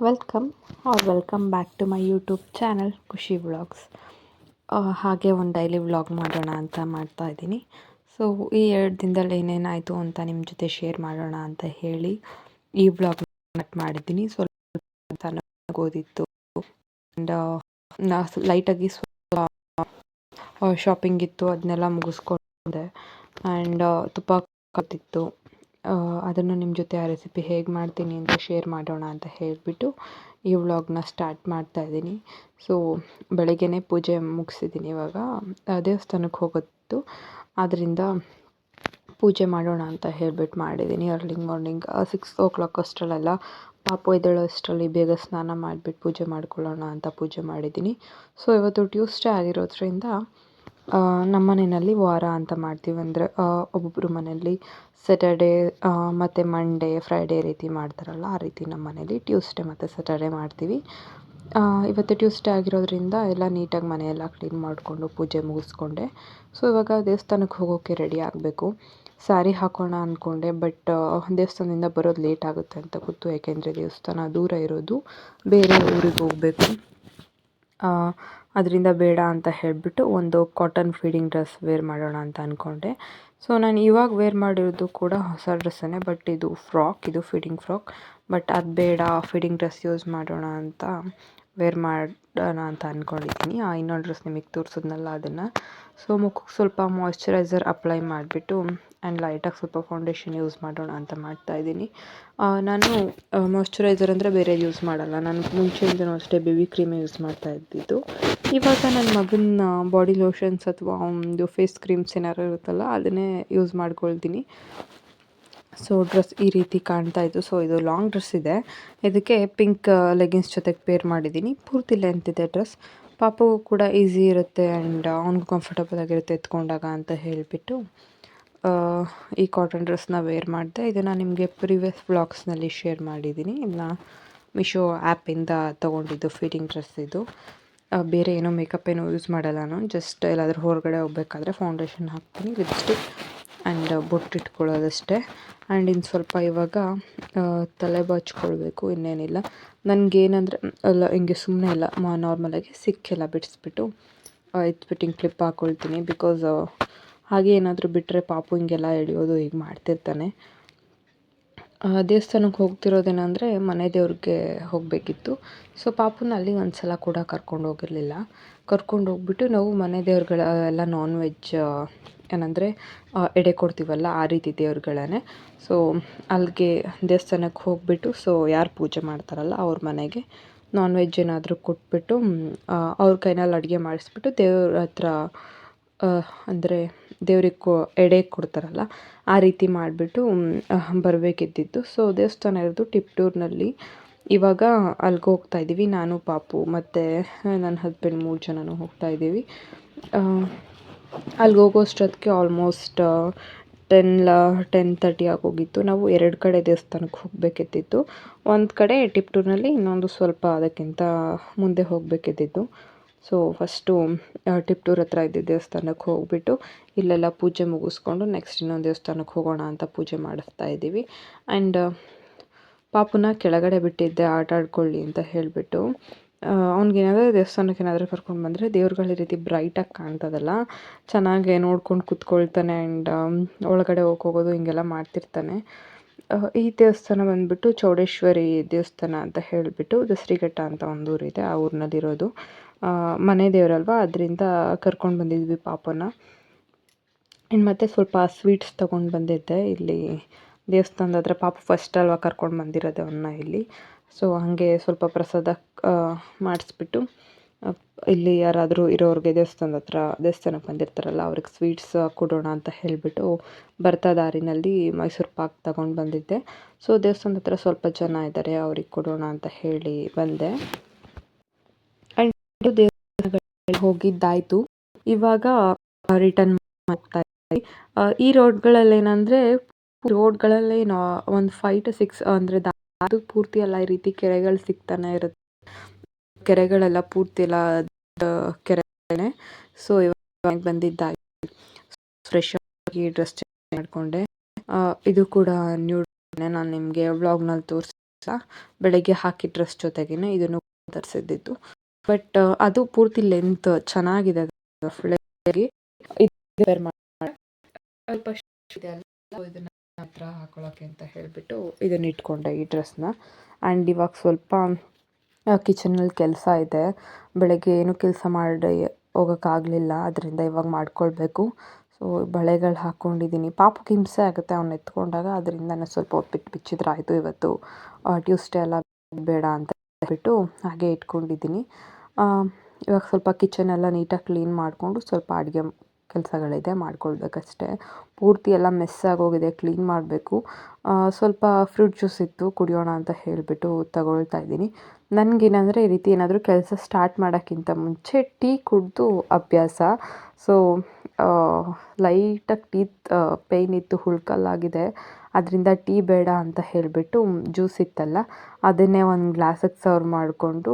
Welcome are welcome back to my YouTube channel Khushi vlogs ಹಾಗೆ ಒಂದು daily vlog ಮಾಡೋಣ ಅಂತ ಮಾಡ್ತಾ ಇದ್ದೀನಿ. ಸೊ ಈ ಎರಡು ದಿನದಲ್ಲಿ ಏನೇನಾಯಿತು ಅಂತ ನಿಮ್ಮ ಜೊತೆ ಶೇರ್ ಮಾಡೋಣ ಅಂತ ಹೇಳಿ ಈ ವ್ಲಾಗ್ ಕಟ್ ಮಾಡಿದ್ದೀನಿ. ಸ್ವಲ್ಪ ಓದಿತ್ತು. ಆ್ಯಂಡ್ ನಾ ಲೈಟಾಗಿ ಸ್ವಲ್ಪ ಶಾಪಿಂಗ್ ಇತ್ತು ಅದನ್ನೆಲ್ಲ ಮುಗಿಸ್ಕೊಂಡೆ. ಆ್ಯಂಡ್ ತುಪ್ಪ ಕತ್ತಿತ್ತು ಅದನ್ನು ನಿಮ್ಮ ಜೊತೆ ಆ ರೆಸಿಪಿ ಹೇಗೆ ಮಾಡ್ತೀನಿ ಅಂತ ಶೇರ್ ಮಾಡೋಣ ಅಂತ ಹೇಳಿಬಿಟ್ಟು ಈ ವ್ಲಾಗ್ನ ಸ್ಟಾರ್ಟ್ ಮಾಡ್ತಾ ಇದ್ದೀನಿ. ಸೊ ಬೆಳಗ್ಗೆನೇ ಪೂಜೆ ಮುಗಿಸಿದ್ದೀನಿ ಇವಾಗ. ದೇವಸ್ಥಾನಕ್ಕೆ ಹೋಗೋದು ಆದ್ದರಿಂದ ಪೂಜೆ ಮಾಡೋಣ ಅಂತ ಹೇಳ್ಬಿಟ್ಟು ಮಾಡಿದ್ದೀನಿ. Early morning six o'clock ಅಷ್ಟರಲ್ಲೆಲ್ಲ ಪಾಪ ಎದ್ದೇಳೋ ಅಷ್ಟರಲ್ಲಿ ಬೇಗ ಸ್ನಾನ ಮಾಡಿಬಿಟ್ಟು ಪೂಜೆ ಮಾಡ್ಕೊಳ್ಳೋಣ ಅಂತ ಪೂಜೆ ಮಾಡಿದ್ದೀನಿ. ಸೊ ಇವತ್ತು ಟ್ಯೂಸ್ಡೇ ಆಗಿರೋದ್ರಿಂದ ನಮ್ಮ ಮನೆಯಲ್ಲಿ ವಾರ ಅಂತ ಮಾಡ್ತೀವಿ. ಅಂದರೆ ಒಬ್ಬೊಬ್ಬರು ಮನೆಯಲ್ಲಿ ಸ್ಯಾಟರ್ಡೇ ಮತ್ತು ಮಂಡೇ ಫ್ರೈಡೇ ರೀತಿ ಮಾಡ್ತಾರಲ್ಲ, ಆ ರೀತಿ ನಮ್ಮ ಮನೇಲಿ ಟ್ಯೂಸ್ಡೇ ಮತ್ತು ಸ್ಯಾಟರ್ಡೇ ಮಾಡ್ತೀವಿ. ಇವತ್ತು ಟ್ಯೂಸ್ಡೇ ಆಗಿರೋದ್ರಿಂದ ಎಲ್ಲ ನೀಟಾಗಿ ಮನೆಯೆಲ್ಲ ಕ್ಲೀನ್ ಮಾಡಿಕೊಂಡು ಪೂಜೆ ಮುಗಿಸ್ಕೊಂಡೆ. ಸೊ ಇವಾಗ ದೇವಸ್ಥಾನಕ್ಕೆ ಹೋಗೋಕ್ಕೆ ರೆಡಿ ಆಗಬೇಕು. ಸ್ಯಾರಿ ಹಾಕೋಣ ಅಂದ್ಕೊಂಡೆ ಬಟ್ ದೇವಸ್ಥಾನದಿಂದ ಬರೋದು ಲೇಟ್ ಆಗುತ್ತೆ ಅಂತ ಗೊತ್ತು. ಯಾಕೆಂದರೆ ದೇವಸ್ಥಾನ ದೂರ ಇರೋದು, ಬೇರೆ ಊರಿಗೆ ಹೋಗಬೇಕು. ಅದರಿಂದ ಬೇಡ ಅಂತ ಹೇಳಿಬಿಟ್ಟು ಒಂದು ಕಾಟನ್ ಫೀಡಿಂಗ್ ಡ್ರೆಸ್ ವೇರ್ ಮಾಡೋಣ ಅಂತ ಅಂದ್ಕೊಂಡೆ ಸೊ ನಾನು ಇವಾಗ ವೇರ್ ಮಾಡಿರೋದು ಕೂಡ ಹೊಸ ಡ್ರೆಸ್ಸನ್ನೇ ಬಟ್ ಇದು ಫ್ರಾಕ್ ಇದು ಫೀಡಿಂಗ್ ಫ್ರಾಕ್ ಬಟ್ ಅದು ಬೇಡ ಫೀಡಿಂಗ್ ಡ್ರೆಸ್ ಯೂಸ್ ಮಾಡೋಣ ಅಂತ ವೇರ್ ಮಾಡೋಣ ಅಂತ ಅಂದ್ಕೊಂಡಿದ್ದೀನಿ ಆ ಇನ್ನೊಂದು ಡ್ರೆಸ್ ನಿಮಗೆ ತೋರಿಸಿದ್ನಲ್ಲ ಅದನ್ನು. ಸೊ ಮುಖಕ್ಕೆ ಸ್ವಲ್ಪ ಮಾಯ್ಶ್ಚರೈಸರ್ ಅಪ್ಲೈ ಮಾಡಿಬಿಟ್ಟು ಆ್ಯಂಡ್ ಲೈಟಾಗಿ ಸ್ವಲ್ಪ ಫೌಂಡೇಶನ್ ಯೂಸ್ ಮಾಡೋಣ ಅಂತ ಮಾಡ್ತಾ ಇದ್ದೀನಿ. ನಾನು ಮಾಯ್ಶ್ಚರೈಸರ್ ಅಂದರೆ ಬೇರೆ ಯೂಸ್ ಮಾಡಲ್ಲ. ನಾನು ಮುಂಚೆಯಿಂದನೂ ಅಷ್ಟೇ ಬೇಬಿ ಕ್ರೀಮೇ ಯೂಸ್ ಮಾಡ್ತಾ ಇದ್ದಿದ್ದು. ಇವಾಗ ನನ್ನ ಮಗನ ಬಾಡಿ ಲೋಷನ್ಸ್ ಅಥವಾ ಒಂದು ಫೇಸ್ ಕ್ರೀಮ್ಸ್ ಏನಾರು ಇರುತ್ತಲ್ಲ, ಅದನ್ನೇ ಯೂಸ್ ಮಾಡ್ಕೊಳ್ತೀನಿ. ಸೊ ಡ್ರೆಸ್ ಈ ರೀತಿ ಕಾಣ್ತಾ ಇತ್ತು. ಸೊ ಇದು ಲಾಂಗ್ ಡ್ರೆಸ್ ಇದೆ. ಇದಕ್ಕೆ ಪಿಂಕ್ ಲೆಗಿನ್ಸ್ ಜೊತೆಗೆ ಪೇರ್ ಮಾಡಿದ್ದೀನಿ. ಪೂರ್ತಿ ಲೆಂತ್ ಇದೆ ಡ್ರೆಸ್ ಪಾಪಗೂ ಕೂಡ ಈಸಿ ಇರುತ್ತೆ ಆ್ಯಂಡ್ ಅವ್ನಿಗೂ ಕಂಫರ್ಟಬಲ್ ಆಗಿರುತ್ತೆ ಎತ್ಕೊಂಡಾಗ ಅಂತ ಹೇಳಿಬಿಟ್ಟು. ಈ ಕಾಟನ್ ಡ್ರೆಸ್ನ ವೇರ್ ಮಾಡಿದೆ. ಇದನ್ನು ನಿಮಗೆ ಪ್ರಿವಿಯಸ್ ವ್ಲಾಗ್ಸ್ನಲ್ಲಿ ಶೇರ್ ಮಾಡಿದ್ದೀನಿ ಇಲ್ಲ ಮಿಶೋ ಆ್ಯಪಿಂದ ತೊಗೊಂಡಿದ್ದು ಫಿಟ್ಟಿಂಗ್ ಡ್ರೆಸ್ ಇದು. ಬೇರೆ ಏನೋ ಮೇಕಪ್ ಏನೋ ಯೂಸ್ ಮಾಡಲ್ಲ ನಾನು. ಜಸ್ಟ್ ಎಲ್ಲಾದರೂ ಹೊರಗಡೆ ಹೋಗ್ಬೇಕಾದ್ರೆ ಫೌಂಡೇಶನ್ ಹಾಕ್ತೀನಿ ಲಿಪ್ಸ್ಟಿಕ್ ಆ್ಯಂಡ್ ಬೊಟ್ಟಿಟ್ಕೊಳ್ಳೋದಷ್ಟೇ ಆ್ಯಂಡ್ ಇನ್ನು ಸ್ವಲ್ಪ ಇವಾಗ ತಲೆ ಬಾಚ್ಕೊಳ್ಬೇಕು, ಇನ್ನೇನಿಲ್ಲ. ನನಗೇನಂದರೆ, ಅಲ್ಲ, ಹಿಂಗೆ ಸುಮ್ಮನೆ ಇಲ್ಲ. ನಾರ್ಮಲಾಗಿ ಸಿಕ್ಕೆಲ್ಲ ಬಿಡಿಸ್ಬಿಟ್ಟು ಎತ್ಬಿಟ್ಟು ಕ್ಲಿಪ್ ಹಾಕ್ಕೊಳ್ತೀನಿ ಬಿಕಾಸ್ ಹಾಗೆ ಏನಾದರೂ ಬಿಟ್ಟರೆ ಪಾಪು ಹಿಂಗೆಲ್ಲ ಎಳೆಯೋದು ಹೀಗೆ ಮಾಡ್ತಿರ್ತಾನೆ. ದೇವಸ್ಥಾನಕ್ಕೆ ಹೋಗ್ತಿರೋದೇನಂದರೆ ಮನೆ ದೇವ್ರಿಗೆ ಹೋಗಬೇಕಿತ್ತು. ಸೊ ಪಾಪುನ ಅಲ್ಲಿ ಒಂದು ಸಲ ಕೂಡ ಕರ್ಕೊಂಡು ಹೋಗಿರಲಿಲ್ಲ. ಕರ್ಕೊಂಡು ಹೋಗ್ಬಿಟ್ಟು ನಾವು ಮನೆ ದೇವ್ರುಗಳ, ಎಲ್ಲ ನಾನ್ ವೆಜ್ ಏನಂದರೆ ಎಡೆ ಕೊಡ್ತೀವಲ್ಲ ಆ ರೀತಿ ದೇವ್ರುಗಳೇ ಸೊ ಅಲ್ಲಿಗೆ ದೇವಸ್ಥಾನಕ್ಕೆ ಹೋಗಿಬಿಟ್ಟು, ಸೊ ಯಾರು ಪೂಜೆ ಮಾಡ್ತಾರಲ್ಲ ಅವ್ರ ಮನೆಗೆ ನಾನ್ ವೆಜ್ ಏನಾದರೂ ಕೊಟ್ಬಿಟ್ಟು ಅವ್ರ ಕೈನಲ್ಲಿ ಅಡುಗೆ ಮಾಡಿಸ್ಬಿಟ್ಟು ದೇವ್ರ ಹತ್ರ ಅಂದರೆ ದೇವ್ರಿಗೆ ಕೊ ಎಡೆ ಕೊಡ್ತಾರಲ್ಲ, ಆ ರೀತಿ ಮಾಡಿಬಿಟ್ಟು ಬರಬೇಕಿದ್ದಿದ್ದು. ಸೊ ದೇವಸ್ಥಾನ ಇರೋದು ಟಿಪ್ಟೂರಿನಲ್ಲಿ. ಇವಾಗ ಅಲ್ಲಿಗೆ ಹೋಗ್ತಾ ಇದ್ದೀವಿ ನಾನು, ಪಾಪು, ಮತ್ತು ನನ್ನ ಹಸ್ಬೆಂಡ್ ಮೂರು ಜನನೂ ಹೋಗ್ತಾ ಇದ್ದೀವಿ ಅಲ್ಲಿಗೆ ಹೋಗೋಷ್ಟೊತ್ತಿಗೆ ಆಲ್ಮೋಸ್ಟ್ ಟೆನ್ ಲ ಟೆನ್ ತರ್ಟಿ ಆಗೋಗಿತ್ತು ನಾವು ಎರಡು ಕಡೆ ದೇವಸ್ಥಾನಕ್ಕೆ ಹೋಗಬೇಕಿದ್ದಿತ್ತು ಒಂದು ಕಡೆ ಟಿಪ್ಟೂರಿನಲ್ಲಿ, ಇನ್ನೊಂದು ಸ್ವಲ್ಪ ಅದಕ್ಕಿಂತ ಮುಂದೆ ಹೋಗಬೇಕಿದ್ದಿತ್ತು ಸೊ ಫಸ್ಟು ಟಿಪ್ಟೂರ್ ಹತ್ರ ಇದ್ದ ದೇವಸ್ಥಾನಕ್ಕೆ ಹೋಗಿಬಿಟ್ಟು ಇಲ್ಲೆಲ್ಲ ಪೂಜೆ ಮುಗಿಸ್ಕೊಂಡು ನೆಕ್ಸ್ಟ್ ಇನ್ನೊಂದು ದೇವಸ್ಥಾನಕ್ಕೆ ಹೋಗೋಣ ಅಂತ ಪೂಜೆ ಮಾಡಿಸ್ತಾ ಇದ್ದೀವಿ. ಆ್ಯಂಡ್ ಪಾಪುನ ಕೆಳಗಡೆ ಬಿಟ್ಟಿದ್ದೆ, ಆಟ ಆಡ್ಕೊಳ್ಳಿ ಅಂತ ಹೇಳಿಬಿಟ್ಟು. ಅವ್ನಿಗೇನಾದರೂ ದೇವಸ್ಥಾನಕ್ಕೆ ಏನಾದರೂ ಕರ್ಕೊಂಡು ಬಂದರೆ ದೇವ್ರುಗಳ ಈ ರೀತಿ ಬ್ರೈಟಾಗಿ ಕಾಣ್ತದಲ್ಲ, ಚೆನ್ನಾಗಿ ನೋಡ್ಕೊಂಡು ಕುತ್ಕೊಳ್ತಾನೆ ಆ್ಯಂಡ್ ಒಳಗಡೆ ಹೋಗೋದು ಹಿಂಗೆಲ್ಲ ಮಾಡ್ತಿರ್ತಾನೆ. ಈ ದೇವಸ್ಥಾನ ಬಂದುಬಿಟ್ಟು ಚೌಡೇಶ್ವರಿ ದೇವಸ್ಥಾನ ಅಂತ ಹೇಳಿಬಿಟ್ಟು ದಸರಿಘಟ್ಟ ಅಂತ ಒಂದು ಊರಿದೆ, ಆ ಊರಿನಲ್ಲಿರೋದು. ಮನೆ ದೇವರಲ್ವಾ? ಅದರಿಂದ ಕರ್ಕೊಂಡು ಬಂದಿದ್ವಿ ಪಾಪನ. ಇನ್ನು ಮತ್ತೆ ಸ್ವಲ್ಪ ಸ್ವೀಟ್ಸ್ ತೊಗೊಂಡು ಬಂದಿದ್ದೆ. ಇಲ್ಲಿ ದೇವಸ್ಥಾನದ ಹತ್ರ ಪಾಪ ಫಸ್ಟ್ ಅಲ್ವಾ ಕರ್ಕೊಂಡು ಬಂದಿರೋದು ಅವನ್ನ ಇಲ್ಲಿ. ಸೊ ಹಾಗೆ ಸ್ವಲ್ಪ ಪ್ರಸಾದ ಮಾಡಿಸ್ಬಿಟ್ಟು ಇಲ್ಲಿ ಯಾರಾದರೂ ಇರೋರಿಗೆ ದೇವಸ್ಥಾನದ ಹತ್ರ ದೇವಸ್ಥಾನಕ್ಕೆ ಬಂದಿರ್ತಾರಲ್ಲ, ಅವ್ರಿಗೆ ಸ್ವೀಟ್ಸ್ ಕೊಡೋಣ ಅಂತ ಹೇಳಿಬಿಟ್ಟು ಬರ್ತಾ ದಾರಿನಲ್ಲಿ ಮೈಸೂರು ಪಾಕ್ ತಗೊಂಡು ಬಂದಿದ್ದೆ. ಸೊ ದೇವಸ್ಥಾನದ ಹತ್ರ ಸ್ವಲ್ಪ ಜನ ಇದ್ದಾರೆ ಅವ್ರಿಗೆ ಕೊಡೋಣ ಅಂತ ಹೇಳಿ ಬಂದೆ. ಹೋಗಿದ್ದಾಯಿತು. ಇವಾಗ ರಿಟರ್ನ್ ಮಾಡ್ತಾ ಇದ್ದೀವಿ ಈ ರೋಡ್ಗಳಲ್ಲಿ ಏನಂದ್ರೆ ರೋಡ್ಗಳಲ್ಲಿ ಒಂದು ಫೈವ್ ಟು ಸಿಕ್ಸ್ ಅಂದ್ರೆ ಅದು ಪೂರ್ತಿ ಎಲ್ಲ ಈ ರೀತಿ ಕೆರೆಗಳು ಸಿಗ್ತಾನೆ ಇರುತ್ತೆ. ಕೆರೆಗಳೆಲ್ಲ ಪೂರ್ತಿ ಎಲ್ಲ ಕೆರೆ ಸೊ ಇವಾಗ ಬಂದಿದ್ದಾಯ್ತು. ಫ್ರೆಶ್ ಆಗಿ ಡ್ರೆಸ್ ಚೇಂಜ್ ಮಾಡಿಕೊಂಡೆ. ಇದು ಕೂಡ ನ್ಯೂ ನಾನು ನಿಮಗೆ ವ್ಲಾಗ್ನಲ್ಲಿ ತೋರಿಸ ಬೆಳಗ್ಗೆ ಹಾಕಿ ಡ್ರೆಸ್ ಜೊತೆಗೇನೆ ಇದನ್ನು ತರಿಸಿದ್ದು. ಬಟ್ ಅದು ಪೂರ್ತಿ ಲೆಂತ್ ಚೆನ್ನಾಗಿದೆ ಸ್ವಲ್ಪ ಇದನ್ನ ಹತ್ರ ಹಾಕೊಳ್ಳೋಕೆ ಅಂತ ಹೇಳಿಬಿಟ್ಟು ಇದನ್ನ ಇಟ್ಕೊಂಡೆ ಈ ಡ್ರೆಸ್ನ ಆ್ಯಂಡ್ ಇವಾಗ ಸ್ವಲ್ಪ ಕಿಚನಲ್ಲಿ ಕೆಲಸ ಇದೆ. ಬೆಳಗ್ಗೆ ಏನು ಕೆಲಸ ಮಾಡಿ ಹೋಗೋಕ್ಕಾಗಲಿಲ್ಲ ಅದರಿಂದ ಇವಾಗ ಮಾಡ್ಕೊಳ್ಬೇಕು. ಸೊ ಬಳೆಗಳು ಹಾಕ್ಕೊಂಡಿದ್ದೀನಿ ಪಾಪ ಹಿಂಸೆ ಆಗುತ್ತೆ, ಅವ್ನು ಎತ್ಕೊಂಡಾಗ. ಅದರಿಂದ ನಾನು ಸ್ವಲ್ಪ ಹೊತ್ತು ಬಿಟ್ಟು ಬಿಚ್ಚಿದ್ರೆ ಆಯಿತು ಇವತ್ತು ಟ್ಯೂಸ್ಡೇ ಎಲ್ಲ ಬೇಡ ಅಂತ ಹೇಳ್ಬಿಟ್ಟು ಹಾಗೆ ಇಟ್ಕೊಂಡಿದ್ದೀನಿ ಇವಾಗ ಸ್ವಲ್ಪ ಕಿಚನ್ ಎಲ್ಲ ನೀಟಾಗಿ ಕ್ಲೀನ್ ಮಾಡಿಕೊಂಡು ಸ್ವಲ್ಪ ಅಡುಗೆ ಕೆಲಸಗಳಿದೆ ಮಾಡ್ಕೊಳ್ಬೇಕಷ್ಟೇ. ಪೂರ್ತಿ ಎಲ್ಲ ಮೆಸ್ ಆಗೋಗಿದೆ, ಕ್ಲೀನ್ ಮಾಡಬೇಕು. ಸ್ವಲ್ಪ ಫ್ರೂಟ್ ಜ್ಯೂಸ್ ಇತ್ತು, ಕುಡಿಯೋಣ ಅಂತ ಹೇಳಿಬಿಟ್ಟು ತಗೊಳ್ತಾ ಇದ್ದೀನಿ. ನನಗೇನಂದರೆ ಈ ರೀತಿ ಏನಾದರೂ ಕೆಲಸ ಸ್ಟಾರ್ಟ್ ಮಾಡೋಕ್ಕಿಂತ ಮುಂಚೆ ಟೀ ಕುಡಿದು ಅಭ್ಯಾಸ. ಸೊ ಲೈಟಾಗಿ ಟೀ ಪೇಯ್ನ್ ಇತ್ತು, ಹುಳ್ಕಲ್ಲಾಗಿದೆ. ಅದರಿಂದ ಟೀ ಬೇಡ ಅಂತ ಹೇಳಿಬಿಟ್ಟು ಜ್ಯೂಸ್ ಇತ್ತಲ್ಲ, ಅದನ್ನೇ ಒಂದು ಗ್ಲಾಸಿಗೆ ಸರ್ವ್ ಮಾಡಿಕೊಂಡು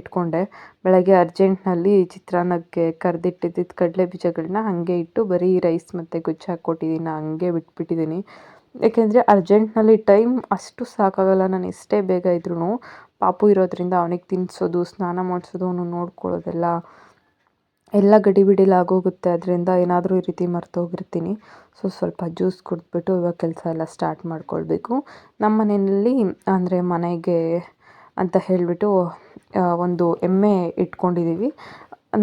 ಇಟ್ಕೊಂಡೆ. ಬೆಳಗ್ಗೆ ಅರ್ಜೆಂಟ್ನಲ್ಲಿ ಚಿತ್ರಾನ್ನಕ್ಕೆ ಕರೆದಿಟ್ಟಿದ್ದ ಕಡಲೆ ಬೀಜಗಳನ್ನ ಹಾಗೆ ಇಟ್ಟು ಬರೀ ರೈಸ್ ಮತ್ತು ಗುಜ್ಜು ಹಾಕ್ಕೊಟ್ಟಿದ್ದೀನಿ ಹಂಗೆ ಬಿಟ್ಬಿಟ್ಟಿದ್ದೀನಿ ಏಕೆಂದರೆ ಅರ್ಜೆಂಟ್ನಲ್ಲಿ ಟೈಮ್ ಅಷ್ಟು ಸಾಕಾಗಲ್ಲ, ನಾನು ಎಷ್ಟೇ ಬೇಗ ಇದ್ರೂ ಪಾಪು ಇರೋದರಿಂದ ಅವನಿಗೆ ತಿನ್ನಿಸೋದು ಸ್ನಾನ ಮಾಡಿಸೋದು, ಅವನು ನೋಡ್ಕೊಳ್ಳೋದೆಲ್ಲ ಎಲ್ಲ ಗಡಿಬಿಡಿಲಾಗೋಗುತ್ತೆ. ಅದರಿಂದ ಏನಾದರೂ ಈ ರೀತಿ ಮರ್ತೋಗಿರ್ತೀನಿ. ಸೊ, ಸ್ವಲ್ಪ ಜ್ಯೂಸ್ ಕುಡಿದ್ಬಿಟ್ಟು ಇವಾಗ ಕೆಲಸ ಎಲ್ಲ ಸ್ಟಾರ್ಟ್ ಮಾಡ್ಕೊಳ್ಬೇಕು. ನಮ್ಮ ಮನೆಯಲ್ಲಿ ಅಂದರೆ ಮನೆಗೆ ಅಂತ ಹೇಳಿಬಿಟ್ಟು ಒಂದು ಎಮ್ಮೆ ಇಟ್ಕೊಂಡಿದ್ದೀವಿ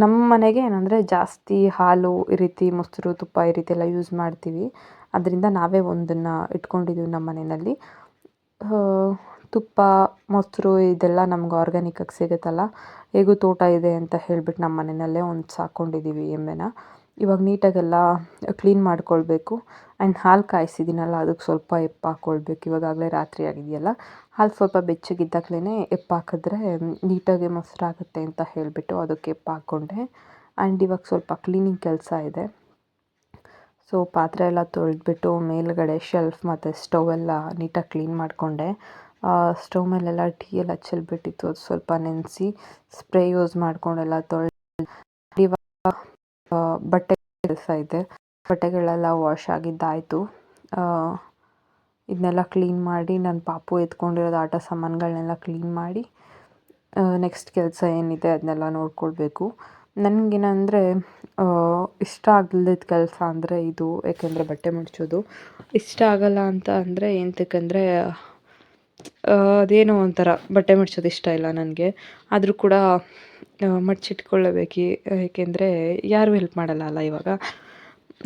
ನಮ್ಮ ಮನೆಗೆ ಏನಂದರೆ ಜಾಸ್ತಿ ಹಾಲು ಈ ರೀತಿ, ಮೊಸರು, ತುಪ್ಪ ಈ ರೀತಿ ಎಲ್ಲ ಯೂಸ್ ಮಾಡ್ತೀವಿ. ಅದರಿಂದ ನಾವೇ ಒಂದನ್ನು ಇಟ್ಕೊಂಡಿದ್ದೀವಿ ನಮ್ಮ ಮನೆಯಲ್ಲಿ. ತುಪ್ಪ, ಮೊಸರು ಇದೆಲ್ಲ ನಮ್ಗೆ ಆರ್ಗ್ಯಾನಿಕ್ಕಾಗಿ ಸಿಗುತ್ತಲ್ಲ? ಹೇಗೂ ತೋಟ ಇದೆ ಅಂತ ಹೇಳಿಬಿಟ್ಟು ನಮ್ಮ ಮನೆಯಲ್ಲೇ ಒಂದು ಸಾಕೊಂಡಿದ್ದೀವಿ ಎಮ್ಮೆನ. ಇವಾಗ ನೀಟಾಗೆಲ್ಲ ಕ್ಲೀನ್ ಮಾಡ್ಕೊಳ್ಬೇಕು. ಆ್ಯಂಡ್ ಹಾಲು ಕಾಯಿಸಿದ್ದೀನಲ್ಲ ಅದಕ್ಕೆ ಸ್ವಲ್ಪ ಹೆಪ್ಪು ಹಾಕ್ಕೊಳ್ಬೇಕು ಇವಾಗಾಗಲೇ ರಾತ್ರಿ ಆಗಿದೆಯಲ್ಲ? ಹಾಲು ಸ್ವಲ್ಪ ಬೆಚ್ಚಗಿದ್ದಾಗಲೇ ಹೆಪ್ಪು ಹಾಕಿದ್ರೆ ನೀಟಾಗಿ ಮೊಸರಾಗುತ್ತೆ ಅಂತ ಹೇಳಿಬಿಟ್ಟು ಅದಕ್ಕೆ ಹೆಪ್ಪು ಹಾಕ್ಕೊಂಡೆ. ಆ್ಯಂಡ್ ಇವಾಗ ಸ್ವಲ್ಪ ಕ್ಲೀನಿಂಗ್ ಕೆಲಸ ಇದೆ. ಸೊ ಪಾತ್ರೆ ಎಲ್ಲ ತೊಳೆದ್ಬಿಟ್ಟು ಮೇಲುಗಡೆ ಶೆಲ್ಫ್ ಮತ್ತು ಸ್ಟೌವ್ ಎಲ್ಲ ನೀಟಾಗಿ ಕ್ಲೀನ್ ಮಾಡಿಕೊಂಡೆ. ಸ್ಟೌವ್ ಮೇಲೆಲ್ಲ ಟೀ ಎಲ್ಲ ಚೆಲ್ಬಿಟ್ಟಿತ್ತು. ಅದು ಸ್ವಲ್ಪ ನೆನೆಸಿ ಸ್ಪ್ರೇ ಯೂಸ್ ಮಾಡಿಕೊಂಡೆಲ್ಲ ತೊಳೆದು ಇವಾಗ ಬಟ್ಟೆ ಕೆಲಸ ಇದೆ. ಬಟ್ಟೆಗಳೆಲ್ಲ ವಾಶ್ ಆಗಿದ್ದಾಯಿತು. ಇದನ್ನೆಲ್ಲ ಕ್ಲೀನ್ ಮಾಡಿ ನನ್ನ ಪಾಪು ಎತ್ಕೊಂಡಿರೋದು ಆಟ ಸಾಮಾನುಗಳನ್ನೆಲ್ಲ ಕ್ಲೀನ್ ಮಾಡಿ ನೆಕ್ಸ್ಟ್ ಕೆಲಸ ಏನಿದೆ ಅದನ್ನೆಲ್ಲ ನೋಡ್ಕೊಳ್ಬೇಕು. ನನಗೇನಂದರೆ ಇಷ್ಟ ಆಗಲಿದ್ದ ಕೆಲಸ ಅಂದರೆ ಇದು ಏಕೆಂದರೆ ಬಟ್ಟೆ ಮಡಚೋದು. ಇಷ್ಟ ಆಗಲ್ಲ ಅಂತ ಅಂದರೆ ಎಂತಕ್ಕಂದರೆ ಅದೇನೋ ಒಂಥರ ಬಟ್ಟೆ ಮಡ್ಚೋದು ಇಷ್ಟ ಇಲ್ಲ ನನಗೆ. ಆದರೂ ಕೂಡ ಮಡ್ಚಿಟ್ಕೊಳ್ಳಬೇಕು ಏಕೆಂದರೆ ಯಾರೂ ಹೆಲ್ಪ್ ಮಾಡಲ್ಲ ಅಲ್ಲ ಇವಾಗ.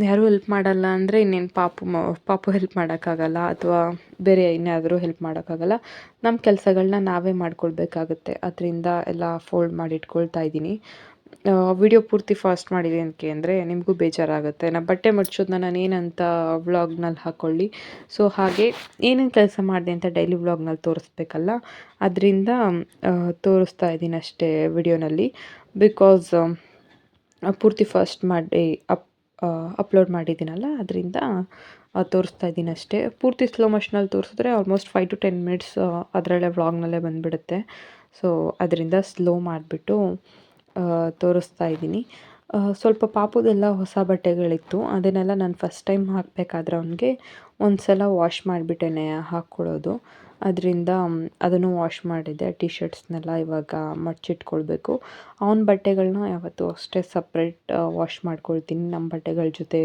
ಯಾರೂ ಹೆಲ್ಪ್ ಮಾಡಲ್ಲ ಅಂದರೆ ಇನ್ನೇನು ಪಾಪು ಮ, ಪಾಪು ಹೆಲ್ಪ್ ಮಾಡೋಕ್ಕಾಗಲ್ಲ ಅಥವಾ ಬೇರೆ ಇನ್ಯಾರಾದರೂ ಹೆಲ್ಪ್ ಮಾಡೋಕ್ಕಾಗಲ್ಲ. ನಮ್ಮ ಕೆಲಸಗಳನ್ನ ನಾವೇ ಮಾಡ್ಕೊಳ್ಬೇಕಾಗುತ್ತೆ. ಅದರಿಂದ ಎಲ್ಲ ಫೋಲ್ಡ್ ಮಾಡಿ ಇಟ್ಕೊಳ್ತಾ ಇದ್ದೀನಿ. ವಿಡಿಯೋ ಪೂರ್ತಿ ಫಾಸ್ಟ್ ಮಾಡಿದೆ ಅನ್ಕೆ ಅಂದರೆ ನಿಮಗೂ ಬೇಜಾರಾಗುತ್ತೆ. ನಾ ಬಟ್ಟೆ ಮಡ್ಚೋದನ್ನ ನಾನು ಏನಂತ ವ್ಲಾಗ್ನಲ್ಲಿ ಹಾಕ್ಕೊಳ್ಳಿ ಸೊ ಹಾಗೆ ಏನೇನು ಕೆಲಸ ಮಾಡಿದೆ ಅಂತ ಡೈಲಿ ವ್ಲಾಗ್ನಲ್ಲಿ ತೋರಿಸ್ಬೇಕಲ್ಲ, ಅದರಿಂದ ತೋರಿಸ್ತಾ ಇದ್ದೀನಿ ಅಷ್ಟೇ ವಿಡಿಯೋನಲ್ಲಿ ಬಿಕಾಸ್ ಪೂರ್ತಿ ಫಾಸ್ಟ್ ಮಾಡಿ ಅಪ್ ಅಪ್ಲೋಡ್ ಮಾಡಿದ್ದೀನಲ್ಲ, ಅದರಿಂದ ತೋರಿಸ್ತಾ ಇದ್ದೀನಿ ಅಷ್ಟೇ. ಪೂರ್ತಿ ಸ್ಲೋ ಮೋಷನಲ್ಲಿ ತೋರಿಸಿದ್ರೆ almost five to ten minutes ಅದರಲ್ಲೇ ವ್ಲಾಗ್ನಲ್ಲೇ ಬಂದುಬಿಡುತ್ತೆ. ಸೊ ಅದರಿಂದ ಸ್ಲೋ ಮಾಡಿಬಿಟ್ಟು ತೋರಿಸ್ತಾ ಇದ್ದೀನಿ. ಸ್ವಲ್ಪ ಪಾಪುದೆಲ್ಲ ಹೊಸ ಬಟ್ಟೆಗಳಿತ್ತು. ಅದನ್ನೆಲ್ಲ ನಾನು ಫಸ್ಟ್ ಟೈಮ್ ಹಾಕಬೇಕಾದ್ರೆ ಅವನಿಗೆ ಒಂದು ಸಲ ವಾಶ್ ಮಾಡಿಬಿಟ್ಟೇನೆ ಹಾಕ್ಕೊಳ್ಳೋದು ಅದರಿಂದ ಅದನ್ನು ವಾಶ್ ಮಾಡಿದೆ. ಟಿ ಶರ್ಟ್ಸ್ನೆಲ್ಲ ಇವಾಗ ಮಡ್ಚಿಟ್ಕೊಳ್ಬೇಕು. ಅವನ ಬಟ್ಟೆಗಳನ್ನ ಯಾವತ್ತೂ ಅಷ್ಟೇ ಸಪ್ರೇಟ್ ವಾಶ್ ಮಾಡ್ಕೊಳ್ತೀನಿ. ನಮ್ಮ ಬಟ್ಟೆಗಳ ಜೊತೆ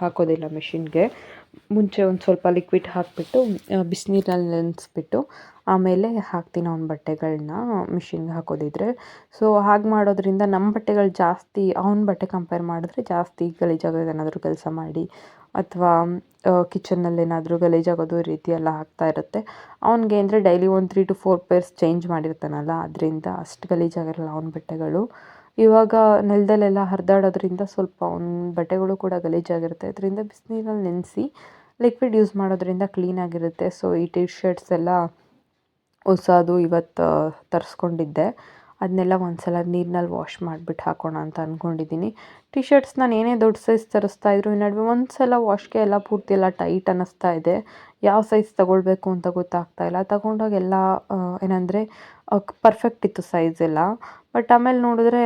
ಹಾಕೋದಿಲ್ಲ ಮಿಷಿನ್ಗೆ ಮುಂಚೆ ಒಂದು ಸ್ವಲ್ಪ ಲಿಕ್ವಿಡ್ ಹಾಕಿಬಿಟ್ಟು ಬಿಸಿನೀರಲ್ಲಿ ನೆನೆಸ್ಬಿಟ್ಟು, ಆಮೇಲೆ ಹಾಕ್ತೀನಿ ಅವ್ನ ಬಟ್ಟೆಗಳನ್ನ ಮಿಷಿನ್ಗೆ ಹಾಕೋದಿದ್ರೆ. ಸೊ ಹಾಗೆ ಮಾಡೋದ್ರಿಂದ ನಮ್ಮ ಬಟ್ಟೆಗಳು ಜಾಸ್ತಿ, ಅವ್ನ ಬಟ್ಟೆ ಕಂಪೇರ್ ಮಾಡಿದ್ರೆ ಜಾಸ್ತಿ ಗಲೀಜಾಗೋದು, ಏನಾದರೂ ಕೆಲಸ ಮಾಡಿ, ಅಥವಾ ಕಿಚನ್ನಲ್ಲಿ ಏನಾದರೂ ಗಲೀಜಾಗೋದು ಈ ರೀತಿ ಎಲ್ಲ ಆಗ್ತಾ ಇರುತ್ತೆ. ಅವನಿಗೆ ಅಂದರೆ ಡೈಲಿ ಒಂದು three to four pairs change ಮಾಡಿರ್ತಾನಲ್ಲ, ಅದರಿಂದ ಅಷ್ಟು ಗಲೀಜಾಗಿರಲ್ಲ ಅವ್ನ ಬಟ್ಟೆಗಳು. ಇವಾಗ ನೆಲದಲ್ಲೆಲ್ಲ ಹರಿದಾಡೋದ್ರಿಂದ ಸ್ವಲ್ಪ ಅವ್ನ ಬಟ್ಟೆಗಳು ಕೂಡ ಗಲೀಜಾಗಿರುತ್ತೆ. ಇದರಿಂದ ಬಿಸಿನೀರಲ್ಲಿ ನೆನೆಸಿ ಲಿಕ್ವಿಡ್ ಯೂಸ್ ಮಾಡೋದ್ರಿಂದ ಕ್ಲೀನಾಗಿರುತ್ತೆ ಸೊ ಈ ಟಿ ಶರ್ಟ್ಸ್ ಎಲ್ಲ ಹೊಸದು ಇವತ್ತು ತರಿಸ್ಕೊಂಡಿದ್ದೆ. ಅದನ್ನೆಲ್ಲ ಒಂದು ಸಲ ನೀರ್ನಲ್ಲಿ ವಾಶ್ ಮಾಡಿಬಿಟ್ಟು ಹಾಕೋಣ ಅಂತ ಅಂದ್ಕೊಂಡಿದ್ದೀನಿ ಟಿ ಶರ್ಟ್ಸ್ ನಾನು ಏನೇ ದೊಡ್ಡ ಸೈಜ್ ತರಿಸ್ತಾ ಇದ್ರು ಈ ನಡುವೆ ಒಂದು ಸಲ ವಾಶ್ಗೆ ಎಲ್ಲ ಪೂರ್ತಿ ಎಲ್ಲ ಟೈಟ್ ಅನ್ನಿಸ್ತಾ ಇದೆ. ಯಾವ ಸೈಜ್ ತೊಗೊಳ್ಬೇಕು ಅಂತ ಗೊತ್ತಾಗ್ತಾ ಇಲ್ಲ. ತಗೊಂಡಾಗ ಎಲ್ಲ ಏನಂದರೆ ಪರ್ಫೆಕ್ಟ್ ಇತ್ತು ಸೈಜ್ ಎಲ್ಲ. ಬಟ್ ಆಮೇಲೆ ನೋಡಿದ್ರೆ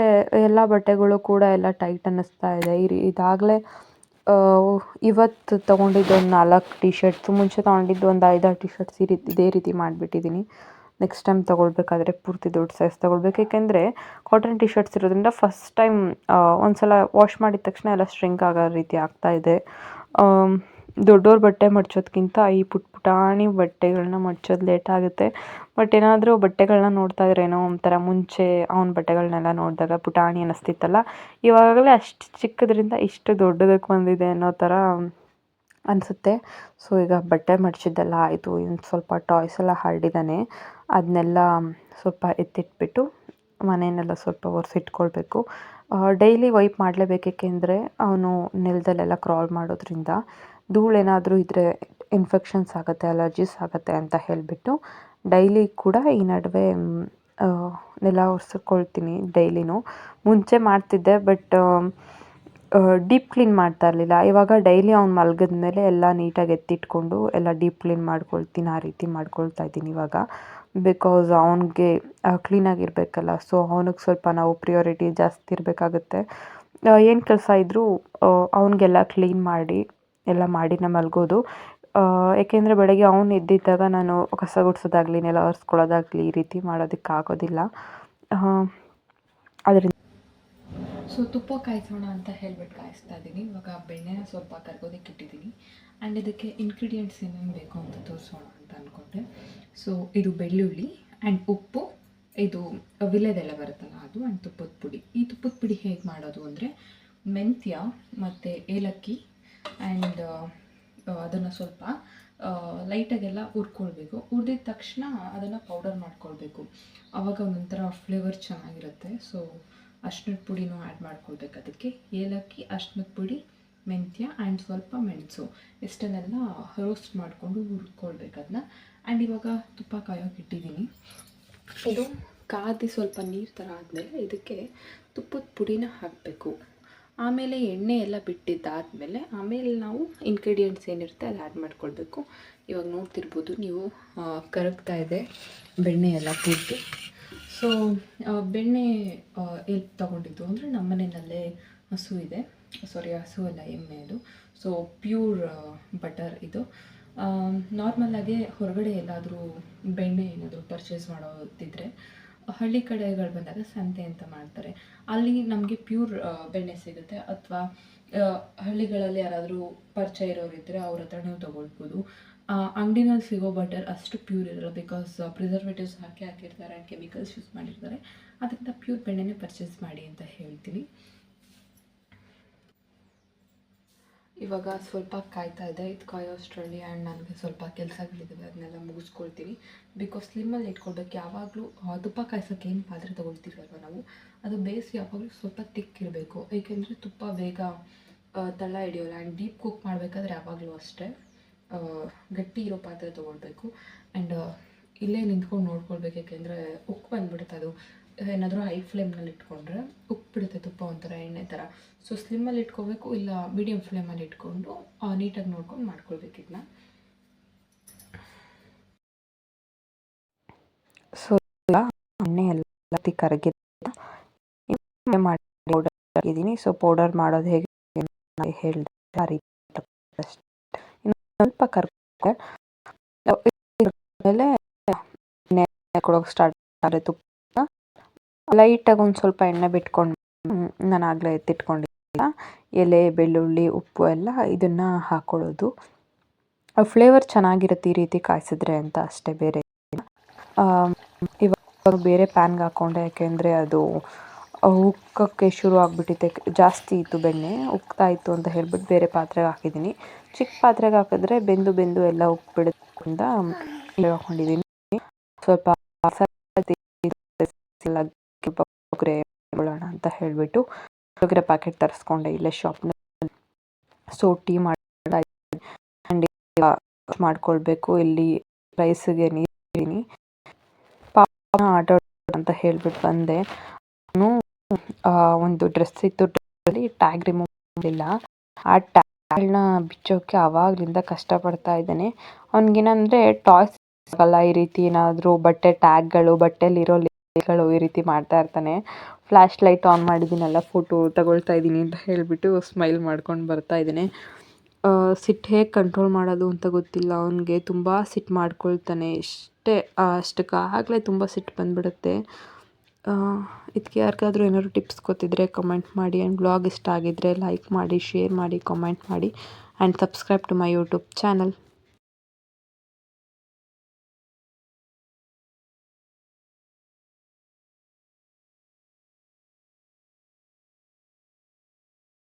ಎಲ್ಲ ಬಟ್ಟೆಗಳು ಕೂಡ ಎಲ್ಲ ಟೈಟ್ ಅನ್ನಿಸ್ತಾ ಇದೆ. ಇದಾಗಲೇ ಇವತ್ತು ತೊಗೊಂಡಿದ್ದು ಒಂದು ನಾಲ್ಕು ಟಿ ಶರ್ಟ್ಸು ಮುಂಚೆ ತೊಗೊಂಡಿದ್ದು ಒಂದು ಐದಾರು ಟಿ ಶರ್ಟ್ಸ್ ಈ ರೀತಿ, ಇದೇ ರೀತಿ ಮಾಡಿಬಿಟ್ಟಿದ್ದೀನಿ ನೆಕ್ಸ್ಟ್ ಟೈಮ್ ತೊಗೊಳ್ಬೇಕಾದ್ರೆ ಪೂರ್ತಿ ದೊಡ್ಡ ಸೈಜ್ ತೊಗೊಳ್ಬೇಕು. ಏಕೆಂದರೆ ಕಾಟನ್ ಟಿ ಶರ್ಟ್ಸ್ ಇರೋದ್ರಿಂದ ಫಸ್ಟ್ ಟೈಮ್ ಒಂದು ಸಲ ವಾಶ್ ಮಾಡಿದ ತಕ್ಷಣ ಎಲ್ಲ ಸ್ಟ್ರಿಂಕ್ ಆಗೋ ರೀತಿ ಆಗ್ತಾ ಇದೆ. ದೊಡ್ಡೋರ ಬಟ್ಟೆ ಮಡ್ಚೋದ್ಕಿಂತ ಈ ಪುಟ್ಟ ಪುಟಾಣಿ ಬಟ್ಟೆಗಳನ್ನ ಮಡ್ಚೋದು ಲೇಟ್ ಆಗುತ್ತೆ. ಬಟ್ ಏನಾದರೂ ಬಟ್ಟೆಗಳನ್ನ ನೋಡ್ತಾ ಇದ್ರೆ ಏನೋ ಒಂಥರ ಮುಂಚೆ ಅವ್ನ ಬಟ್ಟೆಗಳನ್ನೆಲ್ಲ ನೋಡಿದಾಗ ಪುಟಾಣಿ ಅನ್ನಿಸ್ತಿತ್ತಲ್ಲ ಇವಾಗಲೇ ಅಷ್ಟು ಚಿಕ್ಕದ್ರಿಂದ ಇಷ್ಟು ದೊಡ್ಡದಕ್ಕೆ ಬಂದಿದೆ ಅನ್ನೋ ಥರ ಅನಿಸುತ್ತೆ. ಸೊ ಈಗ ಬಟ್ಟೆ ಮಡ್ಚಿದ್ದೆಲ್ಲ ಆಯಿತು ಇನ್ನು ಸ್ವಲ್ಪ ಟಾಯ್ಸ್ ಎಲ್ಲ ಹರಡಿದ್ದಾನೆ ಅದನ್ನೆಲ್ಲ ಸ್ವಲ್ಪ ಎತ್ತಿಟ್ಬಿಟ್ಟು ಮನೆಯನ್ನೆಲ್ಲ ಸ್ವಲ್ಪ ಒರೆಸಿಟ್ಕೊಳ್ಬೇಕು. ಡೈಲಿ ವೈಪ್ ಮಾಡಲೇಬೇಕು ಏಕೆಂದರೆ ಅವನು ನೆಲದಲ್ಲೆಲ್ಲ ಕ್ರಾಲ್ ಮಾಡೋದ್ರಿಂದ ಧೂಳೇನಾದರೂ ಇದ್ದರೆ ಇನ್ಫೆಕ್ಷನ್ಸ್ ಆಗುತ್ತೆ ಅಲರ್ಜೀಸ್ ಆಗುತ್ತೆ ಅಂತ ಹೇಳಿಬಿಟ್ಟು ಡೈಲಿ ಕೂಡ ಈ ನಡುವೆ ನೆಲ ಒರೆಸ್ಕೊಳ್ತೀನಿ ಡೈಲಿನೂ ಮುಂಚೆ ಮಾಡ್ತಿದ್ದೆ ಬಟ್ ಡೀಪ್ ಕ್ಲೀನ್ ಮಾಡ್ತಾ ಇರಲಿಲ್ಲ. ಇವಾಗ ಡೈಲಿ ಅವ್ನು ಮಲಗಿದ ಮೇಲೆ ಎಲ್ಲ ನೀಟಾಗಿ ಎತ್ತಿಟ್ಕೊಂಡು ಎಲ್ಲ ಡೀಪ್ ಕ್ಲೀನ್ ಮಾಡ್ಕೊಳ್ತೀನಿ, ಆ ರೀತಿ ಮಾಡ್ಕೊಳ್ತಾ ಇದ್ದೀನಿ ಇವಾಗ. ಬಿಕಾಸ್ ಅವನಿಗೆ ಕ್ಲೀನಾಗಿರಬೇಕಲ್ಲ ಸೊ ಅವ್ನಿಗೆ ಸ್ವಲ್ಪ ನಾವು ಪ್ರಿಯೋರಿಟಿ ಜಾಸ್ತಿ ಇರಬೇಕಾಗುತ್ತೆ. ಏನು ಕೆಲಸ ಇದ್ದರೂ ಅವನಿಗೆಲ್ಲ ಕ್ಲೀನ್ ಮಾಡಿ ಎಲ್ಲ ಮಾಡಿನೇ ಮಲಗೋದು. ಏಕೆಂದರೆ ಬೆಳಗ್ಗೆ ಅವ್ನು ಎದ್ದಿದ್ದಾಗ ನಾನು ಕಸ ಗುಡಿಸೋದಾಗ್ಲಿ, ನೆಲ ಒರೆಸ್ಕೊಳ್ಳೋದಾಗ್ಲಿ ಈ ರೀತಿ ಮಾಡೋದಕ್ಕೆ ಆಗೋದಿಲ್ಲ. ಅದರಿಂದ ಸೊ ತುಪ್ಪ ಕಾಯಿಸೋಣ ಅಂತ ಹೇಳ್ಬಿಟ್ಟು ಕಾಯಿಸ್ತಾ ಇದ್ದೀನಿ. ಇವಾಗ ಬೆಣ್ಣೆನ ಸ್ವಲ್ಪ ಕರ್ಗೋದಕ್ಕೆ ಇಟ್ಟಿದ್ದೀನಿ. ಆ್ಯಂಡ್ ಇದಕ್ಕೆ ಇನ್ಗ್ರೀಡಿಯೆಂಟ್ಸ್ ಏನೇನು ಬೇಕು ಅಂತ ತೋರಿಸೋಣ ಅಂತ ಅಂದ್ಕೊಂಡೆ ಸೊ ಇದು ಬೆಳ್ಳುಳ್ಳಿ ಆ್ಯಂಡ್ ಉಪ್ಪು. ಇದು ವಿಲೆದೆಲ್ಲ ಬರುತ್ತಲ್ಲ ಅದು ಆ್ಯಂಡ್ ತುಪ್ಪದ ಪುಡಿ. ಈ ತುಪ್ಪದ ಪುಡಿ ಹೇಗೆ ಮಾಡೋದು ಅಂದರೆ ಮೆಂತ್ಯ ಮತ್ತು ಏಲಕ್ಕಿ ಆ್ಯಂಡ್ ಅದನ್ನು ಸ್ವಲ್ಪ ಲೈಟಾಗೆಲ್ಲ ಹುರ್ಕೊಳ್ಬೇಕು. ಹುರ್ದಿದ ತಕ್ಷಣ ಅದನ್ನು ಪೌಡರ್ ಮಾಡ್ಕೊಳ್ಬೇಕು. ಆವಾಗ ಒಂಥರ ಫ್ಲೇವರ್ ಚೆನ್ನಾಗಿರುತ್ತೆ. ಸೊ ಅರ್ಶಿನದ ಪುಡಿನೂ ಆ್ಯಡ್ ಮಾಡ್ಕೊಳ್ಬೇಕು ಅದಕ್ಕೆ. ಏಲಕ್ಕಿ ಅರ್ಶಿನದ ಪುಡಿ, ಮೆಂತ್ಯ ಆ್ಯಂಡ್ ಸ್ವಲ್ಪ ಮೆಣಸು. ಇಷ್ಟನ್ನೆಲ್ಲ ರೋಸ್ಟ್ ಮಾಡಿಕೊಂಡು ಹುರ್ಕೊಳ್ಬೇಕು ಅದನ್ನ ಆ್ಯಂಡ್ ಇವಾಗ ತುಪ್ಪ ಕಾಯೋಕೆ ಇಟ್ಟಿದ್ದೀನಿ. ಇದು ಕಾದಿ ಸ್ವಲ್ಪ ನೀರು ಥರ ಆದಮೇಲೆ ಇದಕ್ಕೆ ತುಪ್ಪದ ಪುಡಿನ ಹಾಕಬೇಕು. ಆಮೇಲೆ ಎಣ್ಣೆ ಎಲ್ಲ ಬಿಟ್ಟಿದ್ದಾದಮೇಲೆ ಆಮೇಲೆ ನಾವು ಇನ್ಗ್ರೀಡಿಯೆಂಟ್ಸ್ ಏನಿರುತ್ತೆ ಅದು ಆ್ಯಡ್ ಮಾಡ್ಕೊಳ್ಬೇಕು. ಇವಾಗ ನೋಡ್ತಿರ್ಬೋದು ನೀವು ಕರಗ್ತಾ ಇದೆ ಬೆಣ್ಣೆ ಎಲ್ಲ ಪೂರ್ತಿ. ಸೊ ಬೆಣ್ಣೆ ಎಲ್ಲಿ ತೊಗೊಂಡಿದ್ದು ಅಂದರೆ ನಮ್ಮ ಮನೆಯಲ್ಲೇ ಹಸು ಇದೆ. ಸಾರಿ ಹಸು ಅಲ್ಲ, ಎಮ್ಮೆ ಅದು. ಸೊ ಪ್ಯೂರ್ ಬಟರ್ ಇದು. ನಾರ್ಮಲಾಗಿ ಹೊರಗಡೆ ಎಲ್ಲಾದರೂ ಬೆಣ್ಣೆ ಏನಾದರೂ ಪರ್ಚೇಸ್ ಮಾಡೋದಿದ್ದರೆ ಹಳ್ಳಿ ಕಡೆಗಳು ಬಂದಾಗ ಸಂತೆ ಅಂತ ಮಾಡ್ತಾರೆ. ಅಲ್ಲಿ ನಮಗೆ ಪ್ಯೂರ್ ಬೆಣ್ಣೆ ಸಿಗುತ್ತೆ. ಅಥವಾ ಹಳ್ಳಿಗಳಲ್ಲಿ ಯಾರಾದರೂ ಪರಿಚಯ ಇರೋರಿದ್ದರೆ ಅವ್ರ ಹತ್ರ ನೀವು ತೊಗೊಳ್ಬೋದು. ಅಂಗಡಿನಲ್ಲಿ ಸಿಗೋ ಬಟರ್ ಅಷ್ಟು ಪ್ಯೂರ್ ಇರಲ್ಲ ಬಿಕಾಸ್ ಪ್ರಿಸರ್ವೇಟಿವ್ಸ್ ಹಾಕಿ ಹಾಕಿರ್ತಾರೆ ಆ್ಯಂಡ್ ಕೆಮಿಕಲ್ಸ್ ಯೂಸ್ ಮಾಡಿರ್ತಾರೆ. ಅದರಿಂದ ಪ್ಯೂರ್ ಬೆಣ್ಣೆನೇ ಪರ್ಚೇಸ್ ಮಾಡಿ ಅಂತ ಹೇಳ್ತೀನಿ. ಇವಾಗ ಸ್ವಲ್ಪ ಕಾಯ್ತಾ ಇದೆ ಇದು ಕಾಯೋಷ್ಟರಲ್ಲಿ ಆ್ಯಂಡ್ ನನಗೆ ಸ್ವಲ್ಪ ಕೆಲಸಗಳಿದ್ದಾವೆ ಅದನ್ನೆಲ್ಲ ಮುಗಿಸ್ಕೊಳ್ತೀನಿ. ಬಿಕಾಸ್ ಸ್ಲಿಮ್ಮಲ್ಲಿ ಇಟ್ಕೊಳ್ಬೇಕು. ಯಾವಾಗಲೂ ತುಪ್ಪ ಕಾಯ್ಸೋಕ್ಕೆ ಏನು ಪಾತ್ರೆ ತೊಗೊಳ್ತೀವಲ್ವ ನಾವು? ಅದು ಬೇಸ್ ಯಾವಾಗಲೂ ಸ್ವಲ್ಪ ತಿಕ್ಕಿರಬೇಕು ಏಕೆಂದರೆ ತುಪ್ಪ ಬೇಗ ತಳ ಹಿಡಿಯೋಲ್ಲ ಆ್ಯಂಡ್ ಡೀಪ್ ಕುಕ್ ಮಾಡಬೇಕಾದ್ರೆ ಯಾವಾಗಲೂ ಅಷ್ಟೇ ಗಟ್ಟಿ ಇರೋ ಪಾತ್ರೆ ತೊಗೊಳ್ಬೇಕು. ಆ್ಯಂಡ್ ಇಲ್ಲೇ ನಿಂತ್ಕೊಂಡು ನೋಡ್ಕೊಳ್ಬೇಕು. ಯಾಕೆಂದರೆ ಉಕ್ಕು ಬಂದ್ಬಿಡುತ್ತೆ ಅದು. ಏನಾದರೂ ಹೈ ಫ್ಲೇಮ್ನಲ್ಲಿ ಇಟ್ಕೊಂಡ್ರೆ ಉಪ್ಪು ಬಿಡುತ್ತೆ, ತುಪ್ಪ ಒಂಥರ, ಎಣ್ಣೆ ಥರ ಸೊ ಸ್ಲಿಮ್ಮಲ್ಲಿ ಇಟ್ಕೋಬೇಕು, ಇಲ್ಲ ಮೀಡಿಯಮ್ ಫ್ಲೇಮಲ್ಲಿ ಇಟ್ಕೊಂಡು ನೀಟಾಗಿ ನೋಡ್ಕೊಂಡು ಮಾಡ್ಕೊಳ್ಬೇಕು ಇದನ್ನ ಸೊ ಎಣ್ಣೆ ಎಲ್ಲ ಕರಗಿದೆ ಮಾಡಿ ಪೌಡರ್ ಸೊ ಪೌಡರ್ ಮಾಡೋದು ಹೇಗೆ ಹೇಳಿದೆ. ಆ ರೀತಿ ಸ್ವಲ್ಪ ಕರ್ಕೊಂಡೆ ಮೇಲೆ ಕೊಡೋಕೆ ಸ್ಟಾರ್ಟ್ ಆದರೆ ತುಪ್ಪ ಲೈಟಾಗಿ ಒಂದು ಸ್ವಲ್ಪ ಎಣ್ಣೆ ಬಿಟ್ಕೊಂಡು ನಾನು ಆಗಲೇ ಎತ್ತಿಟ್ಕೊಂಡಿಲ್ಲ ಎಲೆ, ಬೆಳ್ಳುಳ್ಳಿ, ಉಪ್ಪು ಎಲ್ಲ ಇದನ್ನು ಹಾಕ್ಕೊಳ್ಳೋದು ಫ್ಲೇವರ್ ಚೆನ್ನಾಗಿರುತ್ತೆ ಈ ರೀತಿ ಕಾಯಿಸಿದ್ರೆ ಅಂತ ಅಷ್ಟೇ ಬೇರೆ ಇವಾಗ ಬೇರೆ ಪ್ಯಾನ್ಗೆ ಹಾಕ್ಕೊಂಡೆ ಯಾಕೆಂದರೆ ಅದು ಉಕ್ಕಕ್ಕೆ ಶುರು ಆಗಿಬಿಟ್ಟಿದೆ ಜಾಸ್ತಿ ಇತ್ತು ಬೆಣ್ಣೆ, ಉಕ್ತಾ ಇತ್ತು ಅಂತ ಹೇಳ್ಬಿಟ್ಟು ಬೇರೆ ಪಾತ್ರೆಗೆ ಹಾಕಿದ್ದೀನಿ. ಚಿಕ್ಕ ಪಾತ್ರೆಗೆ ಹಾಕಿದ್ರೆ ಬೆಂದು ಬೆಂದು ಎಲ್ಲ ಉಪ್ಪು ಬಿಡೋದ್ರಿಂದ ಹಾಕ್ಕೊಂಡಿದ್ದೀನಿ ಸ್ವಲ್ಪ ಪುಳಿಯೋಗರೆ ಮಾಡೋಣ ಅಂತ ಹೇಳಿಬಿಟ್ಟು ಪುಳಿಯೋಗರೆ ಪ್ಯಾಕೆಟ್ ತರಿಸ್ಕೊಂಡೆ ಇಲ್ಲೇ ಶಾಪ್ನಲ್ಲಿ ಸೊ ಟೀ ಮಾಡಿ ಮಾಡ್ಕೊಳ್ಬೇಕು. ಇಲ್ಲಿ ರೈಸಿಗೆ ನೀರು ಪಾಪ ಆಟ ಅಂತ ಹೇಳ್ಬಿಟ್ಟು ಬಂದೆ. ಒಂದು ಡ್ರೆಸ್ ಇತ್ತು ಟ್ಯಾಗ್ ರಿಮೂವ್ ಮಾಡಲಿಲ್ಲ ಆ ಟ್ಯಾಗ್ನ ಬಿಚ್ಚೋಕ್ಕೆ ಆವಾಗಲಿಂದ ಕಷ್ಟಪಡ್ತಾ ಇದ್ದಾನೆ. ಅವ್ನಿಗೇನಂದರೆ ಟಾಯ್ಸ್ ಆಗಲ್ಲ ಈ ರೀತಿ ಏನಾದರೂ ಬಟ್ಟೆ ಟ್ಯಾಗ್ಗಳು ಬಟ್ಟೆಲಿರೋ ಗಳು ಈ ರೀತಿ ಮಾಡ್ತಾ ಇರ್ತಾನೆ. ಫ್ಲ್ಯಾಶ್ ಲೈಟ್ ಆನ್ ಮಾಡಿದ್ದೀನಲ್ಲ ಫೋಟೋ ತಗೊಳ್ತಾ ಇದ್ದೀನಿ ಅಂತ ಹೇಳಿಬಿಟ್ಟು ಸ್ಮೈಲ್ ಮಾಡ್ಕೊಂಡು ಬರ್ತಾ ಇದ್ದೀನಿ. ಸಿಟ್ಟು ಹೇಗೆ ಕಂಟ್ರೋಲ್ ಮಾಡೋದು ಅಂತ ಗೊತ್ತಿಲ್ಲ. ಅವನಿಗೆ ತುಂಬ ಸಿಟ್ಟು ಮಾಡ್ಕೊಳ್ತಾನೆ. ಇಷ್ಟೇ ಅಷ್ಟಕ್ಕಾಗಲೇ ತುಂಬ ಸಿಟ್ಟು ಬಂದ್ಬಿಡುತ್ತೆ. ಇದಕ್ಕೆ ಯಾರಿಗಾದರೂ ಏನಾದ್ರು ಟಿಪ್ಸ್ ಗೊತ್ತಿದ್ದರೆ ಕಮೆಂಟ್ ಮಾಡಿ. ಆ್ಯಂಡ್ ಬ್ಲಾಗ್ ಇಷ್ಟ ಆಗಿದ್ದರೆ ಲೈಕ್ ಮಾಡಿ ಶೇರ್ ಮಾಡಿ ಕಮೆಂಟ್ ಮಾಡಿ. And subscribe to my YouTube channel